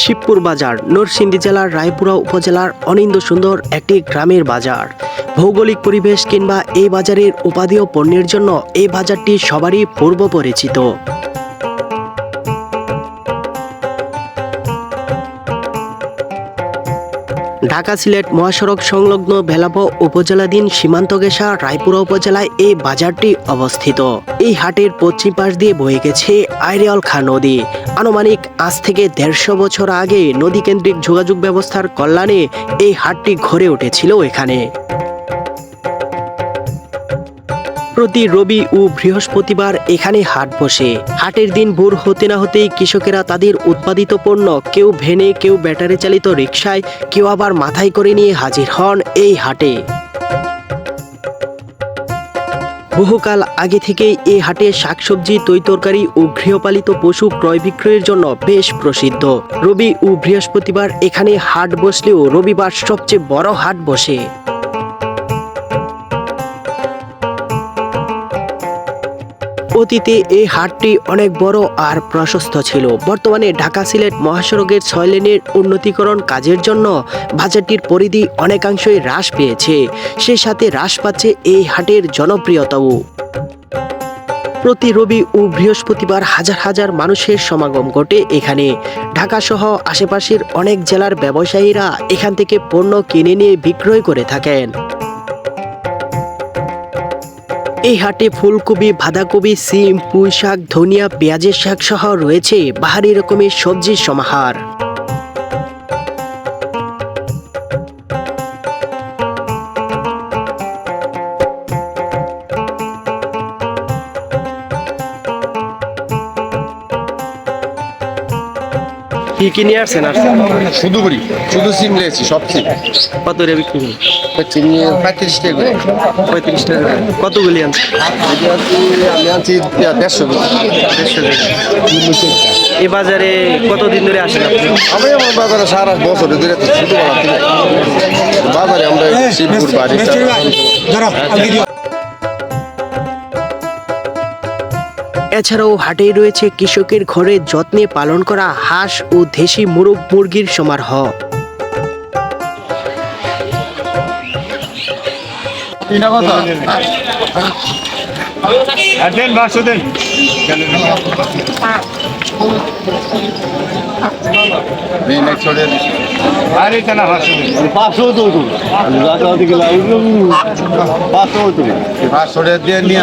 শিবপুর বাজার, নরসিংদী জেলার রায়পুরা উপজেলার অনিন্দ সুন্দর একটি গ্রামের বাজার। ভৌগোলিক পরিবেশ কিংবা এই বাজারের উপাদেয় পণ্যের জন্য এই বাজারটি সবারই পূর্ব পরিচিত ঢাকা সিলেট মহাসড়ক সংলগ্ন ভেলাপ উপজেলাধীন সীমান্ত গেসা রায়পুরা উপজেলায় এই বাজারটি অবস্থিত। এই হাটের পশ্চিম পাশ দিয়ে বয়ে গেছে আইরিয়াল খা নদী। আনুমানিক আজ থেকে দেড়শো বছর আগে নদী কেন্দ্রিক যোগাযোগ ব্যবস্থার কল্যাণে এই হাটটি ঘরে উঠেছিল এখানে। প্রতি রবি ও বৃহস্পতিবার এখানে হাট বসে। হাটের দিন ভোর হতে না হতেই কৃষকেরা তাদের উৎপাদিত পণ্য কেউ ভেনে কেউ ব্যাটারি চালিত রিক্সায় কেউ আবার মাথায় করে নিয়ে হাজির হন এই হাটে। বহুকাল আগে থেকেই এই হাটে শাকসবজি, তৈতরকারি ও গৃহপালিত পশু ক্রয় বিক্রয়ের জন্য বেশ প্রসিদ্ধ। রবি ও বৃহস্পতিবার এখানে হাট বসলেও রবিবার সবচেয়ে বড় হাট বসে। অতীতে এই হাটটি অনেক বড় আর প্রশস্ত ছিল। বর্তমানে ঢাকা সিলেট মহাসড়কের ছয় লেনের উন্নতিকরণ কাজের জন্য বাজারটির পরিধি অনেকাংশই হ্রাস পেয়েছে। সেই সাথে হ্রাস পাচ্ছে এই হাটের জনপ্রিয়তাও। প্রতি রবি ও বৃহস্পতিবার হাজার হাজার মানুষের সমাগম ঘটে এখানে। ঢাকা সহ আশেপাশের অনেক জেলার ব্যবসায়ীরা এখান থেকে পণ্য কিনে নিয়ে বিক্রয় করে থাকেন। এই হাটে ফুলকপি, বাঁধাকপি, সিম পুঁই শাক ধনিয়া, পেঁয়াজের শাক সহ রয়েছে বাহারি রকমের সবজির সমাহার। কি কি নিয়ে আসছেন আসছেন শুধু করি শুধু সিম লেছি সব সিম। কত রে বিক্রি করুন চিনি পঁয়ত্রিশ টাকা করে। পঁয়ত্রিশ টাকা করে। কতগুলি হচ্ছে আমি আনছি দেড়শো করে। দেড়শো টাকা এই বাজারে কতদিন ধরে আসেন আপনি? আমি আমার বাজারে সারা বছর ধরে থেকে বাজারে। আমরা শিবপুর বাড়ি এছাড়াও হাটে রয়েছে কৃষকের ঘরে যত্নে পালন করা হাঁস ও দেশি মুরগ মুরগির সমারোহ। দেন বাসো দেন। আরে না বাসো দেন। পাঁচশো দিয়ে নিয়ে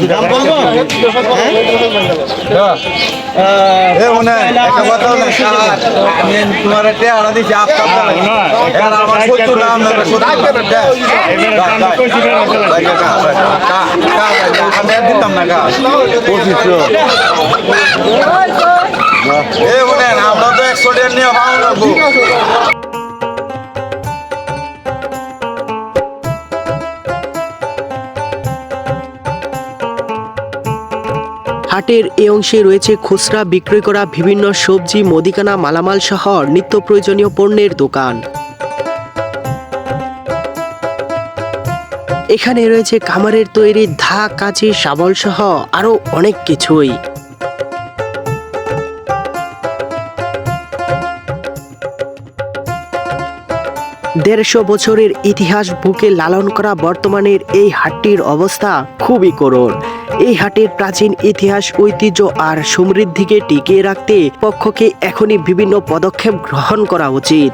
দিতাম না এ মনে আমরা তো একশো টাকা নিয়ে ভালো হাটের এই অংশে রয়েছে খুচরা, বিক্রয় করা বিভিন্ন সবজি, মুদিখানা, মালামাল সহ নিত্য প্রয়োজনীয় পণ্যের দোকান। এখানে রয়েছে খামারের তৈরি ধা, কাঁচি শাবল সহ আরও অনেক কিছুই। দেড়শো বছরের ইতিহাস বুকে লালন করা বর্তমানের এই হাটটির অবস্থা খুবই করুণ। এই হাটের প্রাচীন ইতিহাস, ঐতিহ্য আর সমৃদ্ধিকে টিকিয়ে রাখতে পক্ষকে এখনই বিভিন্ন পদক্ষেপ গ্রহণ করা উচিত।